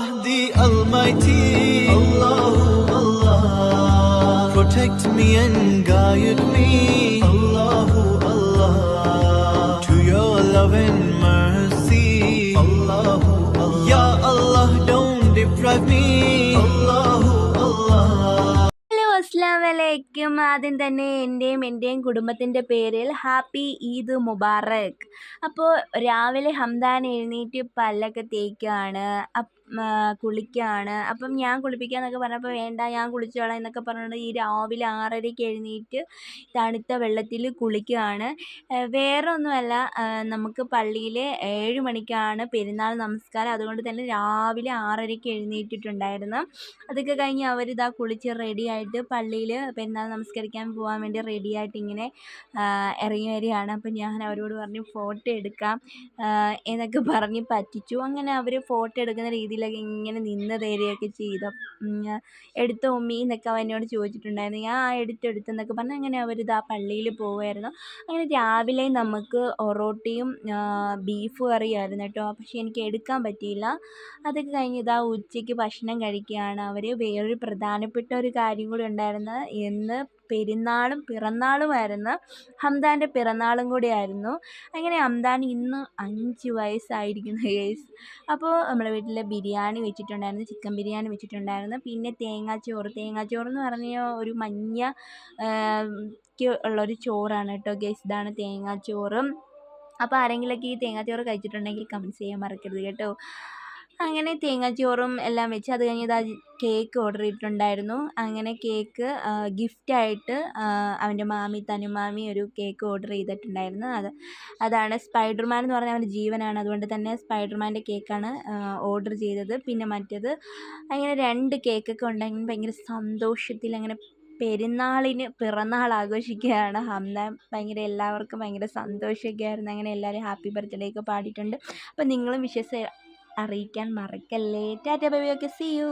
Allah the Almighty. Allah, Allah. Protect me and guide me. Allah, Allah. To your love and mercy. Allah, Allah. Ya Allah, don't deprive me. Allah, Allah. ആദ്യം തന്നെ എന്റെയും എന്റെയും കുടുംബത്തിന്റെ പേരിൽ happy Eid Mubarak അപ്പോൾ രാവിലെ Hamdan എഴുന്നേറ്റ് പല്ലൊക്കെ തേക്കുകയാണ് അപ്പ് കുളിക്കുകയാണ് അപ്പം ഞാൻ കുളിപ്പിക്കാമെന്നൊക്കെ പറഞ്ഞപ്പോൾ വേണ്ട ഞാൻ കുളിച്ചോളാം എന്നൊക്കെ പറഞ്ഞുകൊണ്ട് ഈ രാവിലെ ആറരയ്ക്ക് എഴുന്നേറ്റ് തണുത്ത വെള്ളത്തിൽ കുളിക്കുകയാണ്. വേറെ ഒന്നുമല്ല നമുക്ക് പള്ളിയിൽ ഏഴ് മണിക്കാണ് പെരുന്നാൾ നമസ്കാരം. അതുകൊണ്ട് തന്നെ രാവിലെ ആറരയ്ക്ക് എഴുന്നേറ്റിട്ടുണ്ടായിരുന്നു. അതൊക്കെ കഴിഞ്ഞ് അവരിതാ കുളിച്ച് റെഡിയായിട്ട് പള്ളിയിൽ പെരുന്നാൾ നമസ്കരിക്കാൻ പോകാൻ വേണ്ടി റെഡിയായിട്ട് ഇങ്ങനെ ഇറങ്ങി വരികയാണ് അപ്പം ഞാൻ അവരോട് പറഞ്ഞു ഫോട്ടോ എടുക്കാം എന്നൊക്കെ പറഞ്ഞ് പറ്റിച്ചു. അങ്ങനെ അവർ ഫോട്ടോ എടുക്കുന്ന രീതിയിലൊക്കെ ഇങ്ങനെ നിന്ന് തരികയൊക്കെ ചെയ്ത. എടുത്ത ഉമ്മി എന്നൊക്കെ അവൻ എന്നോട് ചോദിച്ചിട്ടുണ്ടായിരുന്നു. ഞാൻ ആ എടുത്തെടുത്തെന്നൊക്കെ പറഞ്ഞ് അങ്ങനെ അവരിത് ആ പള്ളിയിൽ പോവുമായിരുന്നു അങ്ങനെ രാവിലെ നമുക്ക് ഒറോട്ടിയും ബീഫ് കറിയായിരുന്നു കേട്ടോ. പക്ഷേ എനിക്ക് എടുക്കാൻ പറ്റിയില്ല. അതൊക്കെ കഴിഞ്ഞ് ഇതാ ഉച്ചയ്ക്ക് ഭക്ഷണം കഴിക്കുകയാണ് അവർ വേറൊരു പ്രധാനപ്പെട്ട ഒരു കാര്യം കൂടി ഉണ്ടായിരുന്നു. ഇന്ന് പെരുന്നാളും പിറന്നാളുമായിരുന്നു. ഹംദാന്റെ പിറന്നാളും കൂടിയായിരുന്നു. അങ്ങനെ ഹംദാൻ ഇന്ന് അഞ്ച് വയസ്സായിരിക്കുന്നു ഗൈസ് അപ്പോൾ നമ്മുടെ വീട്ടിൽ ബിരിയാണി വെച്ചിട്ടുണ്ടായിരുന്നു ചിക്കൻ ബിരിയാണി വെച്ചിട്ടുണ്ടായിരുന്നു. പിന്നെ തേങ്ങാച്ചോറ്. തേങ്ങാച്ചോറ് എന്ന് പറഞ്ഞ ഒരു മഞ്ഞ ഉള്ളൊരു ചോറാണ് കേട്ടോ ഗൈസ് ഇതാണ് തേങ്ങാച്ചോറും. അപ്പോൾ ആരെങ്കിലുമൊക്കെ ഈ തേങ്ങാച്ചോറ് കഴിച്ചിട്ടുണ്ടെങ്കിൽ കമന്റ്സ് ചെയ്യാൻ മറക്കരുത് കേട്ടോ. അങ്ങനെ തേങ്ങാച്ചോറും എല്ലാം വെച്ച് അത് കഴിഞ്ഞ് ഇതാ കേക്ക് ഓർഡർ ചെയ്തിട്ടുണ്ടായിരുന്നു. അങ്ങനെ കേക്ക് ഗിഫ്റ്റായിട്ട് അവന്റെ മാമി തനുമാമി ഒരു കേക്ക് ഓർഡർ ചെയ്തിട്ടുണ്ടായിരുന്നു. അത് അതാണ് സ്പൈഡർമാൻ എന്ന് പറഞ്ഞാൽ അവന്റെ ജീവനാണ്. അതുകൊണ്ട് തന്നെ സ്പൈഡർമാന്റെ കേക്കാണ് ഓർഡർ ചെയ്തത്. പിന്നെ മറ്റേത് അങ്ങനെ രണ്ട് കേക്കൊക്കെ ഉണ്ടെങ്കിൽ ഭയങ്കര സന്തോഷത്തിൽ അങ്ങനെ പെരുന്നാളിന് പിറന്നാൾ ആഘോഷിക്കുകയാണ്. ഹംന ഭയങ്കര എല്ലാവർക്കും ഭയങ്കര സന്തോഷമൊക്കെ ആയിരുന്നു അങ്ങനെ എല്ലാവരും ഹാപ്പി ബർത്ത്ഡേ ഒക്കെ പാടിയിട്ടുണ്ട്. അപ്പം നിങ്ങളും വിഷസ് അറിയിക്കാൻ മറക്കല്ലേ. Tata bye okay see you